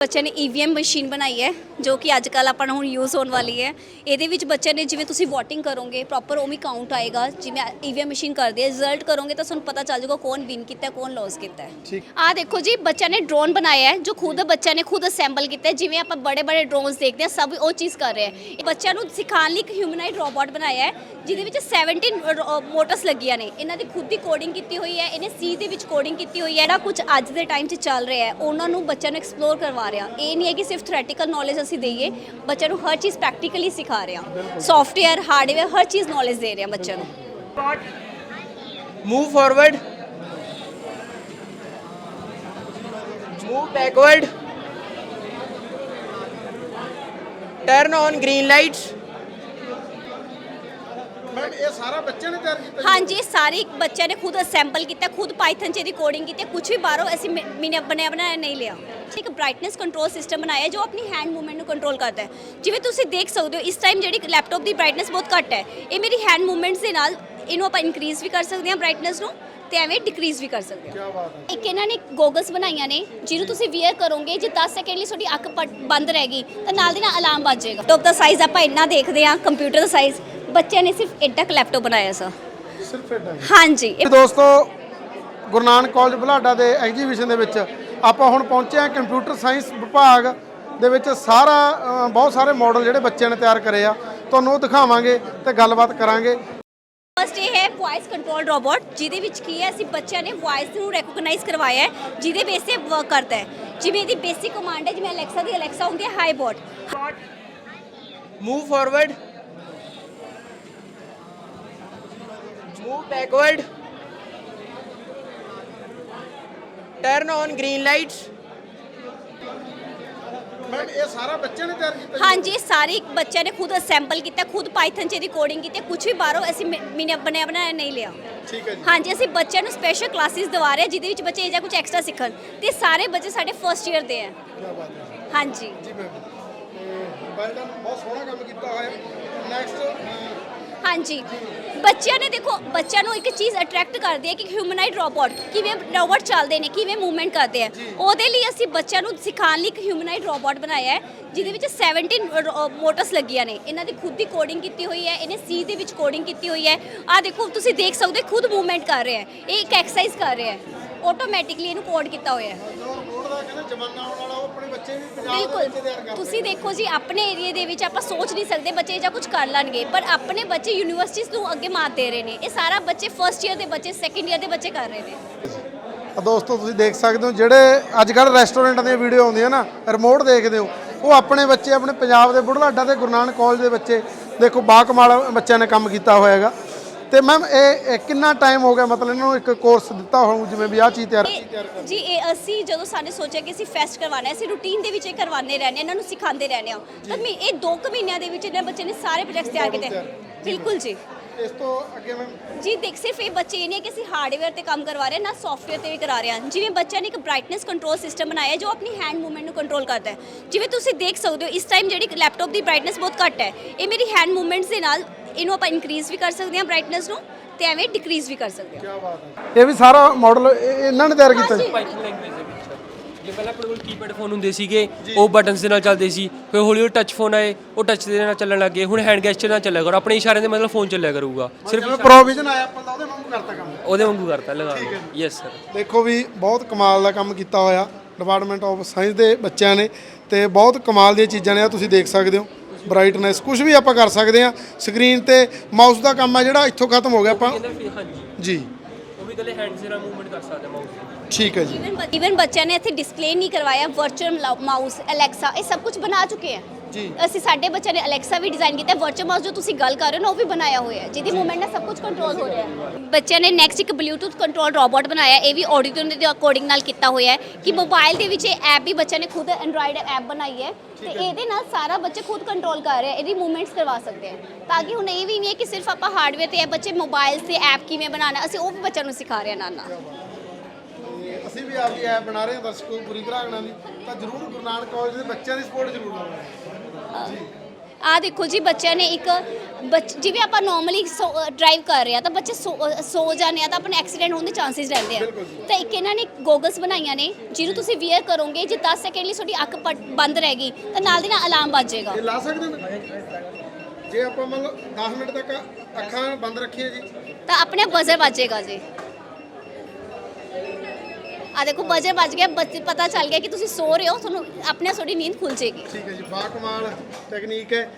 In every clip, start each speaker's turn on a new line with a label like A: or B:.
A: ਬੱਚੇ ਨੇ EVM machine ਬਣਾਈ ਹੈ ਜੋ ਕਿ ਅੱਜ ਕੱਲ ਆਪਾਂ ਨੂੰ ਹੁਣ ਯੂਜ਼ ਹੋਣ ਵਾਲੀ ਹੈ। ਇਹਦੇ ਵਿੱਚ ਬੱਚੇ ਨੇ ਜਿਵੇਂ ਤੁਸੀਂ VOTING ਕਰੋਗੇ ਪ੍ਰੋਪਰ ਉਵੇਂ ਕਾਊਂਟ ਆਏਗਾ। ਜਿਵੇਂ ਈਵੀਐਮ ਮਸ਼ੀਨ ਕਰਦੀ ਹੈ ਰਿਜ਼ਲਟ ਕਰੋਗੇ ਤਾਂ ਤੁਹਾਨੂੰ ਪਤਾ ਚੱਲ ਜਾਊਗਾ ਕੌਣ ਵਿਨ ਕੀਤਾ ਕੌਣ ਲੌਸ ਕੀਤਾ ਹੈ। ਆ ਦੇਖੋ ਜੀ ਬੱਚਿਆਂ ਨੇ ਡਰੋਨ ਬਣਾਇਆ ਹੈ ਜੋ ਖੁਦ ਬੱਚਿਆਂ ਨੇ ਖੁਦ ਅਸੈਂਬਲ ਕੀਤਾ ਹੈ। ਜਿਵੇਂ ਆਪਾਂ ਬੜੇ ਬੜੇ ਡਰੋਨਸ ਦੇਖਦੇ ਹਾਂ ਸਭ ਉਹ ਚੀਜ਼ ਕਰ ਰਹੇ ਹੈ। ਬੱਚਿਆਂ ਨੂੰ ਸਿਖਾਉਣ ਲਈ ਇੱਕ ਹਿਊਮਨਾਈਡ ਰੋਬੋਟ ਬਣਾਇਆ ਹੈ ਜਿਹਦੇ ਵਿੱਚ 17 ਮੋਟਰਸ ਲੱਗੀਆਂ ਨੇ। ਇਹਨਾਂ ਦੀ ਖੁਦ ਦੀ ਕੋਡਿੰਗ ਕੀਤੀ ਹੋਈ ਹੈ ਇਹਨੇ ਸੀ ਦੇ ਵਿੱਚ ਕੋਡਿੰਗ ਕੀਤੀ ਹੋਈ ਹੈ। ਜਿਹੜਾ ਕੁਝ ਅੱਜ ਦੇ ਟਾਈਮ 'ਚ ਚੱਲ ਰਿਹਾ ਹੈ ਉਹਨਾਂ ਨੂੰ ਬੱਚਿਆਂ ਨੂੰ ਐਕਸਪਲੋਰ ਕਰਵਾ ਰਿਹਾ। ਇਹ ਨਹੀਂ ਹੈ ਕਿ ਸਿਰਫ ਥਿਓਰੈਟੀਕਲ ਨੌਲੇਜ ਅਸੀਂ ਦਈਏ, ਬੱਚਿਆਂ ਨੂੰ ਹਰ ਚੀਜ਼ ਪ੍ਰੈਕਟੀਕਲੀ ਸਿਖਾ ਰਹੇ। ਹਾਂ ਸੌਫਟਵੇਅਰ ਹਾਰਡਵੇਅਰ ਹਰ ਚੀਜ਼ ਨੌਲੇਜ ਦੇ ਰਹੇ ਹਾਂ ਬੱਚਿਆਂ ਨੂੰ।
B: Move forward. Move backward. Turn on green lights.
C: Ma'am ਇਹ ਸਾਰਾ ਬੱਚਿਆਂ ਨੇ ਤਿਆਰ ਕੀਤਾ
A: ਹਾਂਜੀ ਸਾਰੇ ਬੱਚਿਆਂ ਨੇ ਖੁਦ ਅਸੈਂਬਲ ਕੀਤਾ ਖੁਦ ਪਾਈਥਨ 'ਚ ਕੋਡਿੰਗ ਕੀਤੀ ਕੁਝ ਵੀ ਬਾਹਰੋਂ ਅਸੀਂ ਮਿਨੇ ਬਣਿਆ ਬਣਾਇਆ ਨਹੀਂ ਲਿਆ। ਇੱਕ ਬ੍ਰਾਈਟਨੈਸ ਕੰਟਰੋਲ ਸਿਸਟਮ ਬਣਾਇਆ ਜੋ ਆਪਣੀ ਹੈਂਡ ਮੂਵਮੈਂਟ ਨੂੰ ਕੰਟਰੋਲ ਕਰਦਾ ਹੈ। ਜਿਵੇਂ ਤੁਸੀਂ ਦੇਖ ਸਕਦੇ ਹੋ ਇਸ ਟਾਈਮ ਜਿਹੜੀ ਲੈਪਟਾਪ ਦੀ ਬ੍ਰਾਈਟਨੈਸ ਬਹੁਤ ਘੱਟ ਹੈ। ਇਹ ਮੇਰੀ ਹੈਂਡ ਮੂਵਮੈਂਟਸ ਦੇ ਨਾਲ ਇਹਨੂੰ ਆਪਾਂ ਇਨਕਰੀਜ਼ ਵੀ ਕਰ ਸਕਦੇ ਹਾਂ ਬ੍ਰਾਈਟਨੈਸ ਨੂੰ ਤੇ ਐਵੇਂ ਡਿਕਰੀਜ਼ ਵੀ ਕਰ ਸਕਦੇ ਹਾਂ।
C: ਕੀ ਬਾਤ ਹੈ
A: ਇੱਕ ਇਹਨਾਂ ਨੇ ਗੋਗਲਸ ਬਣਾਈਆਂ ਨੇ ਜਿਹਨੂੰ ਤੁਸੀਂ ਵੇਅਰ ਕਰੋਗੇ ਜੇ 10 ਸੈਕਿੰਡ ਲਈ ਤੁਹਾਡੀ ਅੱਖ ਬੰਦ ਰਹੇਗੀ ਤਾਂ ਨਾਲ ਦੀ ਨਾਲ ਅਲਾਰਮ ਵੱਜ ਜਾਏਗਾ। ਲੈਪਟਾਪ ਦਾ ਸਾਈਜ਼ ਆਪਾਂ ਇੰਨਾ ਦੇਖਦੇ ਹਾਂ ਕੰਪਿਊਟਰ ਦਾ ਸਾਈਜ਼ ਬੱਚਿਆਂ ਨੇ ਸਿਰਫ ਐਡਾ ਕੁ ਲੈਪਟਾਪ ਬਣਾਇਆ ਸਾ
C: ਸਿਰਫ ਹੀ?
A: ਹਾਂਜੀ। ਇਹ
C: ਦੋਸਤੋ ਗੁਰੂ ਨਾਨਕ ਕਾਲਜ ਬੁਲਾਡਾ ਦੇ ਐਗਜੀਬਿਸ਼ਨ ਦੇ ਵਿੱਚ ਆਪਾਂ ਹੁਣ ਪਹੁੰਚੇ ਹਾਂ ਕੰਪਿਊਟਰ ਸਾਇੰਸ ਵਿਭਾਗ ਦੇ ਵਿੱਚ। ਸਾਰਾ ਅ, ਬਹੁਤ ਸਾਰੇ ਮਾਡਲ ਜਿਹੜੇ ਬੱਚਿਆਂ ਨੇ ਤਿਆਰ ਕਰੇ ਆ। ਤੁਹਾਨੂੰ ਉਹ ਦਿਖਾਵਾਂਗੇ ਤੇ ਗੱਲਬਾਤ ਕਰਾਂਗੇ।
A: ਫਸਟ ਇਹ ਹੈ ਵੌਇਸ ਕੰਟਰੋਲ ਰੋਬੋਟ ਜਿਹਦੇ ਵਿੱਚ ਕੀ ਹੈ ਅਸੀਂ ਬੱਚਿਆਂ ਨੇ ਵੌਇਸ ਨੂੰ ਰੈਕੋਗਨਾਈਜ਼ ਕਰਵਾਇਆ ਹੈ ਜਿਹਦੇ ਬੇਸ ਤੇ ਵਰਕ ਕਰਦਾ ਹੈ। ਜਿਵੇਂ ਇਹਦੀ ਬੇਸਿਕ ਕਮਾਂਡ ਹੈ ਜਿਵੇਂ ਅਲੈਕਸਾ ਦੀ ਅਲੈਕਸਾ ਹੁੰਦੀ ਹੈ hi bot
B: move forward move backward. Turn on green lights.
C: Ma'am ਇਹ ਸਾਰਾ ਬੱਚਿਆਂ ਨੇ ਤਿਆਰ ਕੀਤਾ
A: ਹਾਂਜੀ ਸਾਰੇ ਬੱਚਿਆਂ ਨੇ ਖੁਦ ਅਸੈਂਬਲ ਕੀਤਾ ਖੁਦ ਪਾਈਥਨ 'ਚ ਇਹਦੀ ਕੋਡਿੰਗ ਕੀਤੀ ਕੁਝ ਵੀ ਬਾਹਰੋਂ ਅਸੀਂ ਮਿਨੇ ਬਣਿਆ ਬਣਾਇਆ ਨਹੀਂ ਲਿਆ।
C: ਠੀਕ ਹੈ ਜੀ।
A: ਹਾਂਜੀ ਅਸੀਂ ਬੱਚਿਆਂ ਨੂੰ ਸਪੈਸ਼ਲ ਕਲਾਸਿਸ ਦਵਾ ਰਹੇ ਹਾਂ ਜਿਹਦੇ ਵਿੱਚ ਬੱਚੇ ਇਹ ਜਿਹਾ ਕੁਝ ਐਕਸਟਰਾ ਸਿੱਖਣ। ਤੇ ਸਾਰੇ ਬੱਚੇ ਸਾਡੇ ਫਰਸਟ ਈਅਰ ਦੇ ਹੈ
C: ਕੀ ਬਾਤ ਹੈ
A: ਹਾਂਜੀ।
C: ਜੀ ਮੈਮ ਵੈਲ ਡਨ ਬਹੁਤ ਸੋਹਣਾ ਕੰਮ ਕੀਤਾ ਹੋਇਆ ਨੈਕਸਟ
A: ਹਾਂਜੀ। ਬੱਚਿਆਂ ਨੇ ਦੇਖੋ ਬੱਚਿਆਂ ਨੂੰ ਇੱਕ ਚੀਜ਼ ਅਟਰੈਕਟ ਕਰਦੀ ਹੈ ਕਿ ਹਿਊਮਨਾਈਡ ਰੋਬੋਟ ਕਿਵੇਂ ਰੋਬੋਟ ਚੱਲਦੇ ਨੇ ਕਿਵੇਂ ਮੂਵਮੈਂਟ ਕਰਦੇ ਆ। ਉਹਦੇ ਲਈ ਅਸੀਂ ਬੱਚਿਆਂ ਨੂੰ ਸਿਖਾਉਣ ਲਈ ਇੱਕ ਹਿਊਮਨਾਈਡ ਰੋਬੋਟ ਬਣਾਇਆ ਹੈ ਜਿਹਦੇ ਵਿੱਚ 17 ਮੋਟਰਸ ਲੱਗੀਆਂ ਨੇ। ਇਹਨਾਂ ਦੀ ਖੁਦ ਦੀ ਕੋਡਿੰਗ ਕੀਤੀ ਹੋਈ ਹੈ ਇਹਨੇ ਸੀ ਦੇ ਵਿੱਚ ਕੋਡਿੰਗ ਕੀਤੀ ਹੋਈ ਹੈ। ਆ ਦੇਖੋ ਤੁਸੀਂ ਦੇਖ ਸਕਦੇ ਖੁਦ ਮੂਵਮੈਂਟ ਕਰ ਰਿਹਾ ਹੈ ਇਹ ਇੱਕ ਐਕਸਰਸਾਈਜ਼ ਕਰ ਰਿਹਾ ਹੈ। ਆਟੋਮੈਟਿਕਲੀ ਇਹਨੂੰ ਕੋਡ ਕੀਤਾ ਹੋਇਆ ਹੈ।
C: ਜੋ ਰੋਡ ਦਾ ਕਹਿੰਦੇ ਜ਼ਮਾਨਾ ਆਉਣ ਵਾਲਾ ਉਹ ਆਪਣੇ ਬੱਚੇ ਵੀ ਪੰਜਾਬ ਦੇ ਵਿੱਚ ਤਿਆਰ
A: ਬਿਲਕੁਲ
C: ਕਰਦੇ
A: ਤੁਸੀਂ ਦੇਖੋ ਜੀ ਆਪਣੇ ਏਰੀਆ ਦੇ ਵਿੱਚ ਆਪਾਂ ਸੋਚ ਨਹੀਂ ਸਕਦੇ ਬੱਚੇ ਜਾਂ ਕੁਝ ਕਰ ਲੈਣਗੇ ਪਰ ਆਪਣੇ ਬੱਚੇ ਯੂਨੀਵਰਸਿਟੀਜ਼ ਨੂੰ ਅੱਗੇ ਮਾਤ ਦੇ ਰਹੇ ਨੇ। ਇਹ ਸਾਰਾ ਬੱਚੇ ਫਰਸਟ ਈਅਰ ਦੇ ਬੱਚੇ ਸੈਕੰਡ ਈਅਰ ਦੇ ਬੱਚੇ ਕਰ ਰਹੇ ਨੇ।
C: ਆ ਦੋਸਤੋ ਤੁਸੀਂ ਦੇਖ ਸਕਦੇ ਹੋ ਜਿਹੜੇ ਅੱਜ ਕੱਲ੍ਹ ਰੈਸਟੋਰੈਂਟਾਂ ਦੀਆਂ ਵੀਡੀਓ ਆਉਂਦੀਆਂ ਨਾ ਰਿਮੋਟ ਦੇਖਦੇ ਹੋ ਉਹ ਆਪਣੇ ਬੱਚੇ ਆਪਣੇ ਪੰਜਾਬ ਦੇ ਬੁਢਲਾਡਾ ਤੇ ਗੁਰੂ ਨਾਨਕ ਕਾਲਜ ਦੇ ਬੱਚੇ ਦੇਖੋ ਬਾਕਮਾਲ ਬੱਚਿਆਂ ਨੇ ਕੰਮ ਕੀਤਾ ਹੋਇਆ ਹੈਗਾ। ਤੇ ਮੈਮ ਇਹ ਇਹ ਕਿੰਨਾ ਟਾਈਮ ਹੋ ਗਿਆ? ਮਤਲਬ ਇਹਨਾਂ ਨੂੰ ਇੱਕ ਕੋਰਸ ਦਿੱਤਾ ਹੋਊ ਜਿਵੇਂ ਵੀ ਆਹ ਚੀਜ਼ ਤਿਆਰ
A: ਇਹ- ਜੀ ਇਹ ਅਸੀਂ ਜਦੋਂ ਸਾਨੇ ਸੋਚਿਆ ਕਿ ਅਸੀਂ ਫੈਸਟ ਕਰਵਾਉਣਾ ਹੈ ਅਸੀਂ ਰੂਟੀਨ ਦੇ ਵਿੱਚ ਇਹ ਕਰਵਾਉਂਦੇ ਰਹਿੰਦੇ ਹਾਂ, ਇਹਨਾਂ ਨੂੰ ਸਿਖਾਉਂਦੇ ਰਹਿੰਦੇ ਹਾਂ। ਤਾਂ ਮੈਂ ਇਹ 2 ਕੁ ਮਹੀਨਿਆਂ ਦੇ ਵਿੱਚ ਇਹਨਾਂ ਬੱਚੇ ਨੇ ਸਾਰੇ ਪ੍ਰੋਜੈਕਟਸ ਤਿਆਰ ਕੀਤੇ। ਬਿਲਕੁਲ ਜੀ।
C: ਇਸ ਤੋਂ ਅੱਗੇ ਮੈਮ?
A: ਜੀ ਦੇਖ ਸਿਰਫ ਇਹ ਬੱਚੇ ਇਹ ਨਹੀਂ ਹੈ ਕਿ ਅਸੀਂ ਹਾਰਡਵੇਅਰ ਤੇ ਕੰਮ ਕਰਵਾ ਰਹੇ ਹਾਂ ਨਾ ਸੌਫਟਵੇਅਰ ਤੇ ਵੀ ਕਰਾ ਰਹੇ ਹਾਂ। ਜਿਵੇਂ ਬੱਚਿਆਂ ਨੇ ਇੱਕ ਬ੍ਰਾਈਟਨੈਸ ਕੰਟਰੋਲ ਸਿਸਟਮ ਬਣਾਇਆ ਹੈ ਜੋ ਆਪਣੀ ਹੈਂਡ ਮੂਵਮੈਂਟ ਨੂੰ ਕੰਟਰੋਲ ਕਰਦਾ ਹੈ। ਜਿਵੇਂ ਤੁਸੀਂ ਦੇਖ ਸਕਦੇ ਹੋ ਇਸ ਟਾਈਮ ਜਿਹੜੀ ਲੈਪਟਾਪ ਦੀ ਬ੍ਰਾਈਟਨੈਸ ਬਹੁਤ ਘੱਟ ਹੈ ਇਹ ਮੇਰੀ ਹੈਂਡ ਮੂਵਮੈਂਟਸ ਦੇ ਨਾਲ ਇਹਨੂੰ ਆਪਾਂ ਇਨਕਰੀਜ਼ ਵੀ ਕਰ ਸਕਦੇ ਹਾਂ ਬ੍ਰਾਈਟਨੈਸ ਨੂੰ ਤੇ ਐਵੇਂ ਡਿਕਰੀਜ਼ ਵੀ ਕਰ ਸਕਦੇ ਹਾਂ।
C: ਕੀ ਬਾਤ ਹੈ। ਇਹ ਵੀ ਸਾਰਾ ਮਾਡਲ ਇਹਨਾਂ ਨੇ ਤਿਆਰ ਕੀਤਾ। ਜੀ
D: ਪਾਈਥਨ ਲੈਂਗੁਏਜ ਦੇ ਵਿੱਚ ਜੇ ਪਹਿਲਾਂ ਆਪਣੇ ਕੋਲ ਕੀਪੈਡ ਫੋਨ ਹੁੰਦੇ ਸੀਗੇ ਉਹ ਬਟਨਸ ਦੇ ਨਾਲ ਚੱਲਦੇ ਸੀ ਫਿਰ ਹੌਲੀ ਹੌਲੀ ਟੱਚ ਫੋਨ ਆਏ ਉਹ ਟੱਚ ਦੇ ਨਾਲ ਚੱਲਣ ਲੱਗੇ ਹੁਣ ਹੈਂਡ ਗੈਸਚਰ ਨਾਲ ਚੱਲਿਆ ਕਰੋ ਆਪਣੇ ਇਸ਼ਾਰਿਆਂ ਦੇ ਮਤਲਬ ਫੋਨ ਚੱਲਿਆ ਕਰੂਗਾ। ਸਿਰਫ
C: ਜਿਵੇਂ ਪ੍ਰੋਵੀਜ਼ਨ ਆਇਆ ਆਪਾਂ ਤਾਂ ਉਹਦੇ ਵਾਂਗੂ ਕਰਤਾ ਕੰਮ।
D: ਉਹਦੇ ਵਾਂਗੂ ਕਰਤਾ ਲਗਾ ਲਓ। ਯੈਸ ਸਰ
C: ਦੇਖੋ ਵੀ ਬਹੁਤ ਕਮਾਲ ਦਾ ਕੰਮ ਕੀਤਾ ਹੋਇਆ ਡਿਪਾਰਟਮੈਂਟ ਆਫ ਸਾਇੰਸ ਦੇ ਬੱਚਿਆਂ ਨੇ ਤੇ ਬਹੁਤ ਕਮਾਲ ਦੀਆਂ ਚੀਜ਼ਾਂ ਨੇ ਆ ਤੁਸੀਂ ਦੇਖ ਸਕਦੇ ਹੋ। ਬ੍ਰਾਈਟਨੈਸ ਕੁਝ ਵੀ ਆਪਾਂ ਕਰ ਸਕਦੇ ਆ ਸਕਰੀਨ ਤੇ ਮਾਊਸ ਦਾ ਕੰਮ ਆ ਜਿਹੜਾ ਇੱਥੋਂ ਖਤਮ ਹੋ ਗਿਆ ਆਪਾਂ।
D: ਹਾਂਜੀ।
C: ਜੀ।
D: ਉਹ ਵੀ ਕੱਲੇ ਹੈਂਡਸ ਦੇ ਨਾਲ ਮੂਵਮੈਂਟ ਕਰ ਸਕਦਾ ਮਾਊਸ
C: ਠੀਕ ਹੈ ਜੀ।
A: ਇਵਨ ਬੱਚਿਆਂ ਨੇ ਇੱਥੇ ਡਿਸਪਲੇ ਨਹੀਂ ਕਰਵਾਇਆ ਵਰਚੁਅਲ ਮਾਊਸ ਅਲੈਕਸਾ ਇਹ ਸਭ ਕੁਝ ਬਣਾ ਚੁੱਕੇ ਆ। ਅਸੀਂ ਸਾਡੇ ਬੱਚਿਆਂ ਨੇ ਅਲੈਕਸਾ ਵੀ ਡਿਜ਼ਾਈਨ ਕੀਤਾ ਵਰਚੁਅਲ ਮਾਊਸ ਜੋ ਤੁਸੀਂ ਗੱਲ ਕਰ ਰਹੇ ਹੋ ਨਾ ਉਹ ਵੀ ਬਣਾਇਆ ਹੋਇਆ ਹੈ ਜਿਹਦੀ ਮੂਵਮੈਂਟ ਨਾਲ ਸਭ ਕੁਝ ਕੰਟਰੋਲ ਹੋ ਰਿਹਾ ਹੈ। ਬੱਚਿਆਂ ਨੇ ਨੈਕਸਟ ਇੱਕ ਬਲੂਟੁੱਥ ਕੰਟਰੋਲ ਰੋਬੋਟ ਬਣਾਇਆ ਇਹ ਵੀ ਆਡੀਓ ਦੇ ਅਕੋਰਡਿੰਗ ਨਾਲ ਕੀਤਾ ਹੋਇਆ ਹੈ ਕਿ ਮੋਬਾਈਲ ਦੇ ਵਿੱਚ ਇਹ ਐਪ ਵੀ ਬੱਚਿਆਂ ਨੇ ਖੁਦ ਐਂਡਰੋਇਡ ਐਪ ਬਣਾਈ ਹੈ ਤੇ ਇਹਦੇ ਨਾਲ ਸਾਰਾ ਬੱਚੇ ਖੁਦ ਕੰਟਰੋਲ ਕਰ ਰਹੇ ਇਹਦੀ ਮੂਵਮੈਂਟਸ ਕਰਵਾ ਸਕਦੇ ਆ ਤਾਂ ਕਿ ਹੁਣ ਇਹ ਵੀ ਨਹੀਂ ਹੈ ਕਿ ਸਿਰਫ ਆਪਾਂ ਹਾਰਡਵੇਅਰ ਤੇ ਇਹ ਬੱਚੇ ਮੋਬਾਈਲ ਤੇ ਐਪ ਕਿਵੇਂ ਬਣਾਉਣਾ ਅਸੀਂ ਉਹ ਵੀ ਬੱਚਿਆਂ ਨੂੰ ਸਿਖਾ ਰਹੇ ਹਾਂ ਨਾਲ ਨਾਲ
C: ਅਸੀਂ ਵੀ ਆਪਦੀ ਐਪ ਬਣਾ ਰਹੇ ਹਾਂ ਦਰਸ਼ਕੋ ਪੂਰੀ ਤਰ੍ਹਾਂ ਨਾਲ ਤਾਂ ਜਰੂਰ ਗੁਰੂ ਨਾਨਕ ਕਾਲਜ ਦੇ ਬੱਚਿਆਂ ਦੀ ਸਪੋਰਟ ਜਰੂਰ ਜੀ
A: ਆ ਦੇਖੋ ਜੀ ਬੱਚਿਆਂ ਨੇ ਇੱਕ ਜਿਵੇਂ ਆਪਾਂ ਨਾਰਮਲੀ ਡਰਾਈਵ ਕਰ ਰਹੇ ਆ ਤਾਂ ਬੱਚੇ ਸੋ ਜਾਂਦੇ ਆ ਤਾਂ ਆਪਣੇ ਐਕਸੀਡੈਂਟ ਹੋਣ ਦੇ ਚਾਂਸਸ ਰਹਿੰਦੇ ਆ। ਤਾਂ ਇੱਕ ਇਹਨਾਂ ਨੇ ਗੋਗਲਸ ਬਣਾਈਆਂ ਨੇ ਜਿਹਨੂੰ ਤੁਸੀਂ ਵੇਅਰ ਕਰੋਗੇ ਜੇ 10 ਸੈਕਿੰਡ ਲਈ ਤੁਹਾਡੀ ਅੱਖ ਬੰਦ ਰਹਿ ਗਈ ਤਾਂ ਨਾਲ ਦੀ ਨਾਲ ਅਲਾਰਮ ਵੱਜ ਜਾਏਗਾ।
C: ਇਹ ਲਾ ਸਕਦੇ ਜੇ ਆਪਾਂ ਮੰਨ ਲਓ 10 ਮਿੰਟ ਤੱਕ ਅੱਖਾਂ ਬੰਦ ਰੱਖੀਏ ਜੀ।
A: ਤਾਂ ਆਪਣੇ ਬਜ਼ਰ ਵੱਜੇਗਾ ਜੀ। ਆ ਦੇਖੋ ਬਜ਼ਰ ਵੱਜ ਗਿਆ ਬੱਚੇ ਪਤਾ ਚੱਲ ਗਿਆ ਕਿ ਤੁਸੀਂ ਸੋ ਰਹੇ ਹੋ ਤੁਹਾਨੂੰ ਆਪਣੇ ਤੁਹਾਡੀ ਨੀਂਦ ਖੁੱਲ ਜਾਏਗੀ।
C: ਠੀਕ ਹੈ ਜੀ ਬਾ ਕਮਾਲ ਟੈਕਨੀਕ ਹੈ।